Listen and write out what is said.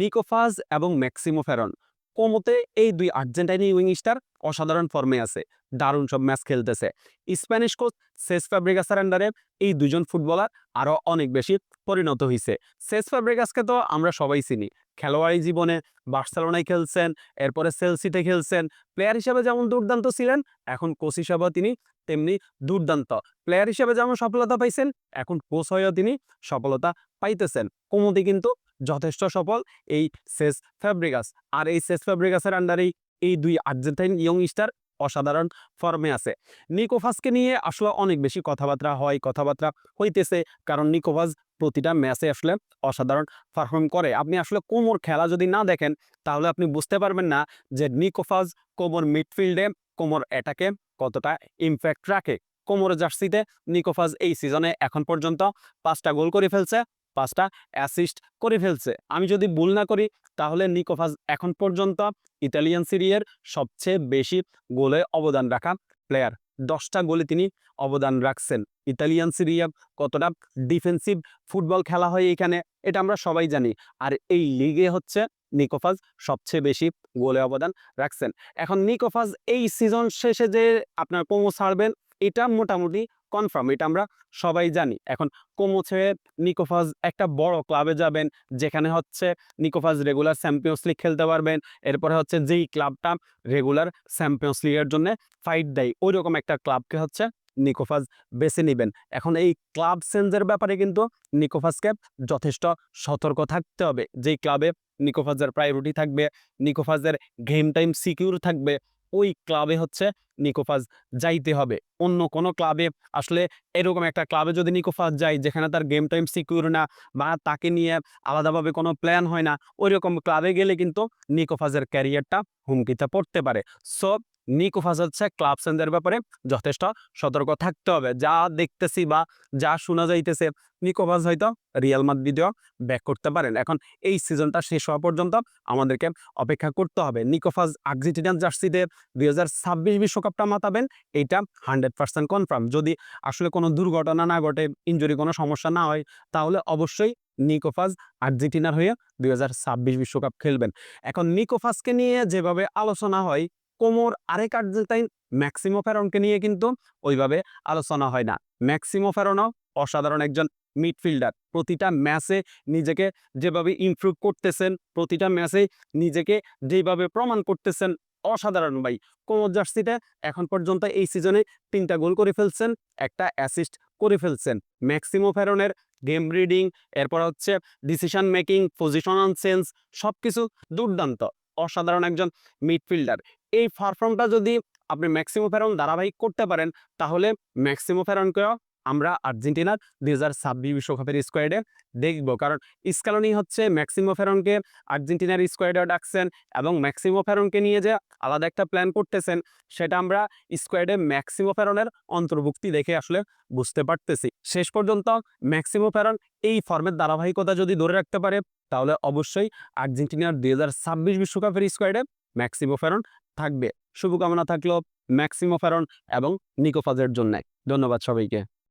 নিকোফাজ এবং ম্যাক্সিমো ফেরন কোমোতে এই দুই আর্জেন্টাইনি উইং স্টার অসাধারণ ফর্মে আছে। দারুণ সব ম্যাচ খেলতেছে। স্প্যানিশ কোচ সেস ফ্যাব্রিগাসের আন্ডারে এই দুজন ফুটবলার আরও অনেক বেশি পরিণত হয়েছে সেস ফ্যাব্রিগাসকে তো আমরা সবাই চিনি। খেলোয়াড়ি জীবনে বার্সেলোনায় খেলছেন, এরপরে সেলসিতে খেলছেন। প্লেয়ার হিসেবে যেমন দুর্দান্ত ছিলেন, এখন কোচ হিসাবেও তিনি তেমনি দুর্দান্ত। প্লেয়ার হিসেবে যেমন সফলতা পাইছেন, এখন কোচ হয়েও তিনি সফলতা পাইতেছেন। কোমোদি কিন্তু যথেষ্ট সফল এই সেস ফ্যাব্রিগাস আর এই সেস ফ্যাব্রিকাসের আন্ডারেই এই দুই আর্জেন্টাইন ইয়ং স্টার অসাধারণ ফর্মে আছে। নিকোভাসকে নিয়ে আসলে অনেক বেশি কথাবার্তা হয়, কথাবার্তা হইতেছে, কারণ নিকোভাস প্রতিটা ম্যাচে আসলে অসাধারণ পারফর্ম করে। আপনি আসলে কোমর খেলা যদি না দেখেন, তাহলে আপনি বুঝতে পারবেন না যে নিকোফাজ কোমর মিডফিল্ডে কোমর অ্যাটাকে কতটা ইমপ্যাক্ট রাখে। কোমর জার্সিতে নিকোফাজ এই সিজনে এখন পর্যন্ত পাঁচটা গোল করে ফেলছে পাঁচটা অ্যাসিস্ট করে ফেলছে। আমি যদি ভুল না করি, তাহলে নিকোফাজ এখন পর্যন্ত ইতালিয়ান সিরিয়ার সবচেয়ে বেশি গোলে অবদান রাখা প্লেয়ার দশটা গোলে তিনি অবদান রাখছেন। ইতালিয়ান সিরিয়া কতটা ডিফেন্সিভ ফুটবল খেলা হয় এখানে, এটা আমরা সবাই জানি। আর এই লিগে হচ্ছে নিকোফাজ সবচেয়ে বেশি গোলে অবদান রাখছেন। এখন নিকোফাজ এই সিজন শেষে যে আপনার কোমো ছাড়বেন, এটা মোটামুটি কনফার্ম এটা আমরা সবাই জানি। এখন কোমো ছেড়ে নিকোফাজ একটা বড় ক্লাবে যাবেন, যেখানে হচ্ছে নিকোফাজ রেগুলার চ্যাম্পিয়ন্স লিগ খেলতে পারবেন, এরপরে হচ্ছে যেই ক্লাবটা রেগুলার চ্যাম্পিয়ন্স লিগের জন্য ফাইট দেয় ওই রকম একটা ক্লাবকে হচ্ছে নিকোফাজ বেছে নেবেন। এখন এই ক্লাব চেঞ্জের ব্যাপারে কিন্তু নিকোফাজকে যথেষ্ট সতর্ক থাকতে হবে। যেই ক্লাবে নিকোফাজের প্রায়োরিটি থাকবে নিকোফাজের গেম টাইম সিকিউর থাকবে ওই ক্লাবে হচ্ছে নিকোফাজ যাইতে হবে। অন্য কোনো ক্লাবে আসলে এরকম একটা ক্লাবে যদি নিকোফাজ যায়, যেখানে তার গেম টাইম সিকিউর না বা তাকে নিয়ে আলাদাভাবে কোনো প্ল্যান হয় না ওই রকম ক্লাবে গেলে কিন্তু নিকোফাজের ক্যারিয়ারটা হুমকিতে পড়তে পারে। সো নিকোফাজ হচ্ছে ক্লাব চেঞ্জের ব্যাপারে যথেষ্ট সতর্ক থাকতে হবে। যা দেখতেছি বা যা শোনা যাইতেছে নিকোফাজ হয়তো রিয়াল মাদ্রিদেও ব্যাক করতে পারেন। এখন এই সিজনটা শেষ হওয়া পর্যন্ত আমাদেরকে অপেক্ষা করতে হবে। নিকোফাজ আর্জেন্টিনার জার্সিতে দুই হাজার ছাব্বিশ বিশ্বকাপটা মাতাবেন, এইটা হান্ড্রেড পার্সেন্ট কনফার্ম যদি আসলে কোনো দুর্ঘটনা না ঘটে ইঞ্জুরি কোনো সমস্যা না হয়, তাহলে অবশ্যই নিকোফাজ আর্জেন্টিনার হয়ে দুই বিশ্বকাপ খেলবেন। এখন নিকোফাজকে নিয়ে যেভাবে আলোচনা হয় কোমর আরেক আর্জেন্টাইন ম্যাক্সিমো ফেরনকে নিয়ে কিন্তু ওইভাবে আলোচনা হয় না। ম্যাক্সিমো ফেরনও অসাধারণ একজন মিডফিল্ডার। প্রতিটা ম্যাচে নিজেকে যেভাবে ইমপ্রুভ করতেছেন, প্রতিটা ম্যাচে নিজেকে যেভাবে প্রমাণ করতেছেন, অসাধারণ ভাই। কোমর জার্সিটা এখন পর্যন্ত এই সিজনে তিনটা গোল করে ফেলছেন, একটা অ্যাসিস্ট করে ফেলছেন। ম্যাক্সিমো ফেরনের গেম রিডিং এরপর হচ্ছে ডিসিশন মেকিং পজিশনাল সেন্স সব কিছু দুর্দান্ত। অসাধারণ একজন মিডফিল্ডার। এই পারফর্মটা যদি আপনি ম্যাক্সিমো ফেরন ধারাবাহিক করতে পারেন, তাহলে ম্যাক্সিমো ফেরনকেও আমরা আর্জেন্টিনার দুই হাজার ছাব্বিশ বিশ্বকাপের স্কোয়াডে দেখব। কারণ স্কালনি হচ্ছে ম্যাক্সিমো ফেরনকে আর্জেন্টিনার স্কোয়াডে ডাকছেন এবং ম্যাক্সিমো ফেরনকে নিয়ে যে আলাদা একটা প্ল্যান করতেছেন, সেটা আমরা স্কোয়াডে ম্যাক্সিমো ফেরনের অন্তর্ভুক্তি দেখে আসলে বুঝতে পারতেছি। শেষ পর্যন্ত ম্যাক্সিমো ফেরন এই ফর্মের ধারাবাহিকতা যদি ধরে রাখতে পারে, তাহলে অবশ্যই আর্জেন্টিনার দুই হাজার ছাব্বিশ বিশ্বকাপের স্কোয়াডে ম্যাক্সিমো ফেরন থাকবে। শুভকামনা থাকল ম্যাক্সিমো ফেরন এবং নিকোফাজের জন্য। ধন্যবাদ সবাইকে।